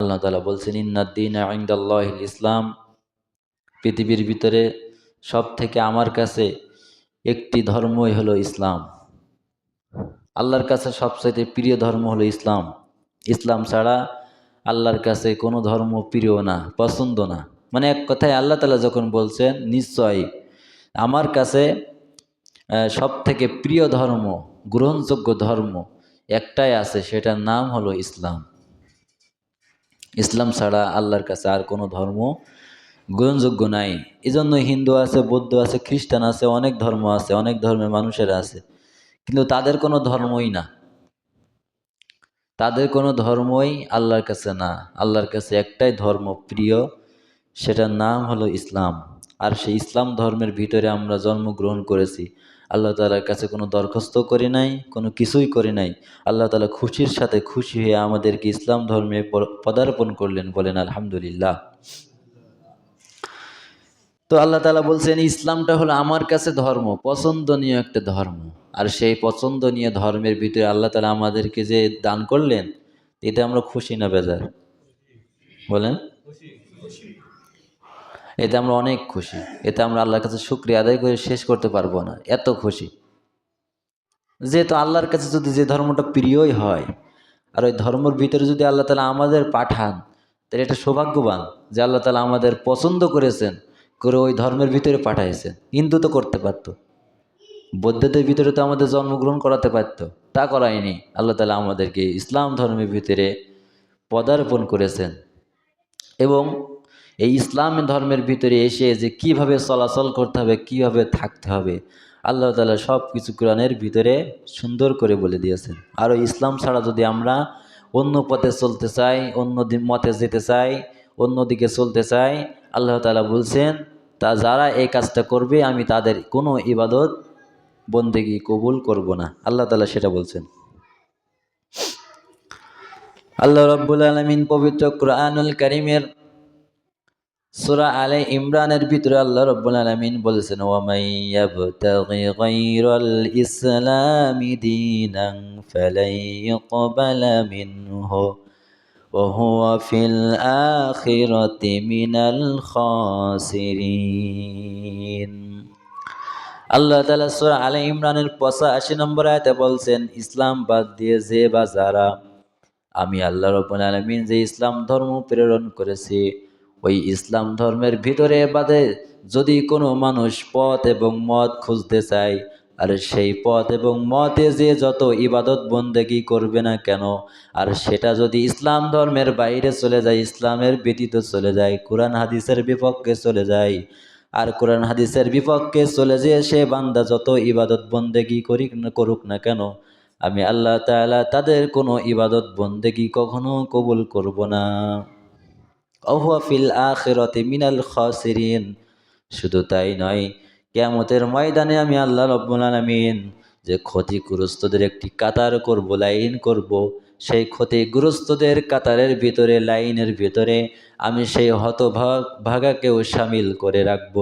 আল্লাহ তালা বলছেন ইন্নাদ্দিন আইন্দাল্লাহ ইসলাম, পৃথিবীর ভিতরে সব থেকে আমার কাছে একটি ধর্মই হলো ইসলাম। আল্লাহর কাছে সবচাইতে প্রিয় ধর্ম হলো ইসলাম। ইসলাম ছাড়া আল্লাহর কাছে কোনো ধর্ম প্রিয় না, পছন্দ না। মানে এক কথায় আল্লাহ তালা যখন বলছেন, নিশ্চয় আমার কাছে সব থেকে প্রিয় ধর্ম, গ্রহণযোগ্য ধর্ম একটাই আছে, সেটার নাম হলো ইসলাম। ইসলাম ছাড়া আল্লাহর কাছে আর কোনো ধর্ম গ্রহণযোগ্য নাই। এই জন্য হিন্দু আছে, বৌদ্ধ আছে, খ্রিস্টান আছে, অনেক ধর্ম আছে, অনেক ধর্মের মানুষেরা আছে। কিন্তু তাদের কোনো ধর্মই না। তাদের কোনো ধর্মই আল্লাহর কাছে না। আল্লাহর কাছে একটাই ধর্ম প্রিয়, সেটার নাম হলো ইসলাম। আর সেই ইসলাম ধর্মের ভিতরে আমরা জন্মগ্রহণ করেছি। আল্লাহ তালার কাছে কোনো দরখাস্ত করি নাই, কোনো কিছুই করি নাই। আল্লাহ তালা খুশির সাথে খুশি হয়ে আমাদেরকে ইসলাম ধর্মে পদার্পণ করলেন, বলেন, আলহামদুলিল্লাহ। তো আল্লাহ তালা বলছেন, ইসলামটা হলো আমার কাছে ধর্ম, পছন্দনীয় একটা ধর্ম। আর সেই পছন্দনীয় ধর্মের ভিতরে আল্লাহ তালা আমাদেরকে যে দান করলেন এতে আমরা খুশি না বেজার? বলেন? এতে আমরা অনেক খুশি। এতে আমরা আল্লাহর কাছে শুক্রিয়া আদায় করে শেষ করতে পারব না। এত খুশি। যেহেতু আল্লাহর কাছে যদি যে ধর্মটা প্রিয়ই হয়, আর ওই ধর্মের ভিতরে যদি আল্লাহ তালা আমাদের পাঠান, তাহলে এটা সৌভাগ্যবান যে আল্লাহ তালা আমাদের পছন্দ করেছেন, করে ওই ধর্মের ভিতরে পাঠাইছেন। হিন্দু তো করতে পারত। বৌদ্ধদের ভিতরে তো আমাদের জন্মগ্রহণ করাতে পারত। তা করায়নি। আল্লাহ তালা আমাদেরকে ইসলাম ধর্মের ভিতরে পদার্পণ করেছেন। এবং এই ইসলাম ধর্মের ভিতরে এসে যে কীভাবে চলাচল করতে হবে, কীভাবে থাকতে হবে, আল্লাহ তালা সব কিছু কোরআনের ভিতরে সুন্দর করে বলে দিয়েছেন। আর ইসলাম ছাড়া যদি আমরা অন্য পথে চলতে চাই, অন্য মতে যেতে চাই, অন্য দিকে চলতে চাই, আল্লাহ তালা বলছেন, তা যারা এই কাজটা করবে, আমি তাদের কোনো ইবাদত বন্দেগি কবুল করব না। আল্লাহ তালা সেটা বলছেন। আল্লাহ রব্বুল আলমিন পবিত্র কোরআনুল করিমের সুরা আলে ইমরানের ভিতরে আল্লাহ রব্বুল আলমিন বলেছেন ওয়ামাইয়াবতাগি গায়রাল ইসলামি দীনান ফালাই ইকবালা মিনহু وهو في الآخرة من الخاسرين আল্লাহ তালা সুরা আলে ইমরানের পঁচাশি নম্বর আয়তে বলছেন ইসলাম বাদ দিয়ে যে বা যারা আমি আল্লাহ রব্বুল আলমিন যে ইসলাম ধর্ম প্রেরণ করেছি ওই ইসলাম ধর্মের ভিতরে বাদে যদি কোনো মানুষ পথ এবং মত খুঁজতে চায়, আর সেই পথ এবং মতে যে যত ইবাদত বন্দেগি করবে না কেন, আর সেটা যদি ইসলাম ধর্মের বাইরে চলে যায়, ইসলামের ব্যতীত চলে যায়, কোরআন হাদিসের বিপক্ষে চলে যায়, আর কোরআন হাদিসের বিপক্ষে চলে যেয়ে সে বান্দা যত ইবাদত বন্দেগি করি করুক না কেন, আমি আল্লাহ তালা তাদের কোনো ইবাদত বন্দেগি কখনো কবুল করব না। অহুয়াফিল আখেরতে মিনাল খসেরিন। শুধু তাই নয় কেমতের ময়দানে আমি আল্লাহ রব্বুল আলমিন যে ক্ষতিগ্রস্তদের একটি কাতার করব, লাইন করব, সেই ক্ষতিগ্রস্তদের কাতারের ভিতরে, লাইনের ভিতরে আমি সেই হতভাগ ভাগাকেও সামিল করে রাখব।